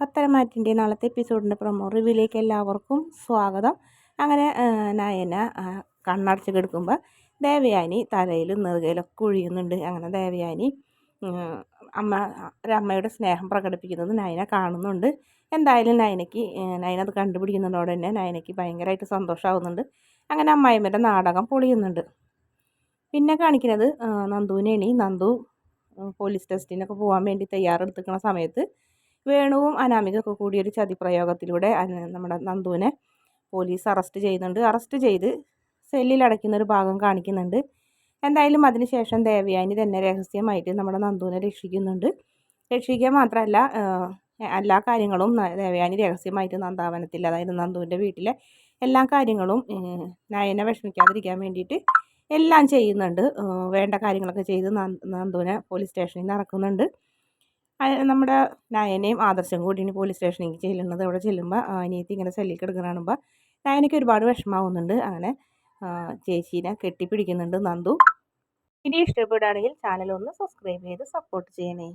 പത്തരമാറ്റിന്റെ നാളത്തെ എപ്പിസോഡിന്റെ പ്രൊമോ റിവ്യൂലേക്ക് എല്ലാവർക്കും സ്വാഗതം. അങ്ങനെ നയന കണ്ണടച്ച് കിടക്കുമ്പോൾ ദേവയാനി തലയിലും നെറുകയിലൊക്കെ കുഴിയുന്നുണ്ട്. അങ്ങനെ ദേവയാനി അമ്മ ഒരമ്മയുടെ സ്നേഹം പ്രകടിപ്പിക്കുന്നത് നയന കാണുന്നുണ്ട്. എന്തായാലും നയനയ്ക്ക് നയന അത് കണ്ടുപിടിക്കുന്നതോടെ തന്നെ നയനയ്ക്ക് ഭയങ്കരമായിട്ട് സന്തോഷമാവുന്നുണ്ട് അങ്ങനെ അമ്മായിമ്മയുടെ നാടകം പൊളിയുന്നുണ്ട്. പിന്നെ കാണിക്കുന്നത് നന്ദുവിനെയാണ്. നന്ദു പോലീസ് ടെസ്റ്റിനൊക്കെ പോകാൻ വേണ്ടി തയ്യാറെടുത്തിക്കുന്ന സമയത്ത് വേണുവും അനാമികയൊക്കെ കൂടി ഒരു ചതിപ്രയോഗത്തിലൂടെ നമ്മുടെ നന്ദുവിനെ പോലീസ് അറസ്റ്റ് ചെയ്യുന്നുണ്ട്. അറസ്റ്റ് ചെയ്ത് സെല്ലിൽ അടയ്ക്കുന്ന ഒരു ഭാഗം കാണിക്കുന്നുണ്ട്. എന്തായാലും അതിനുശേഷം ദേവയാനി തന്നെ രഹസ്യമായിട്ട് നമ്മുടെ നന്ദുവിനെ രക്ഷിക്കുന്നുണ്ട്. രക്ഷിക്കുക മാത്രമല്ല എല്ലാ കാര്യങ്ങളും ദേവയാനി രഹസ്യമായിട്ട് നന്ദാവനത്തിൽ അതായത് നന്ദുവിന്റെ വീട്ടിലെ എല്ലാ കാര്യങ്ങളും നയനെ വിഷമിക്കാതിരിക്കാൻ വേണ്ടിയിട്ട് എല്ലാം ചെയ്യുന്നുണ്ട്. വേണ്ട കാര്യങ്ങളൊക്കെ ചെയ്ത് നന്ദുവിനെ പോലീസ് സ്റ്റേഷനിൽ നിന്ന് ഇറക്കുന്നുണ്ട് നമ്മുടെ നയനയും ആദർശം കൂടിയാണ് പോലീസ് സ്റ്റേഷനിലേക്ക് ചെല്ലുന്നത് അവിടെ ചെല്ലുമ്പോൾ അനിയത്തി ഇങ്ങനെ സെല്ലിൽ കിടക്കുന്ന നയനയ്ക്ക് ഒരുപാട് വിഷമാവുന്നുണ്ട് അങ്ങനെ ചേച്ചീനെ കെട്ടിപ്പിടിക്കുന്നുണ്ട് നന്ദു. ഇനി ഇഷ്ടപ്പെടുകയാണെങ്കിൽ ചാനൽ ഒന്ന് സബ്സ്ക്രൈബ് ചെയ്ത് സപ്പോർട്ട് ചെയ്യണേ.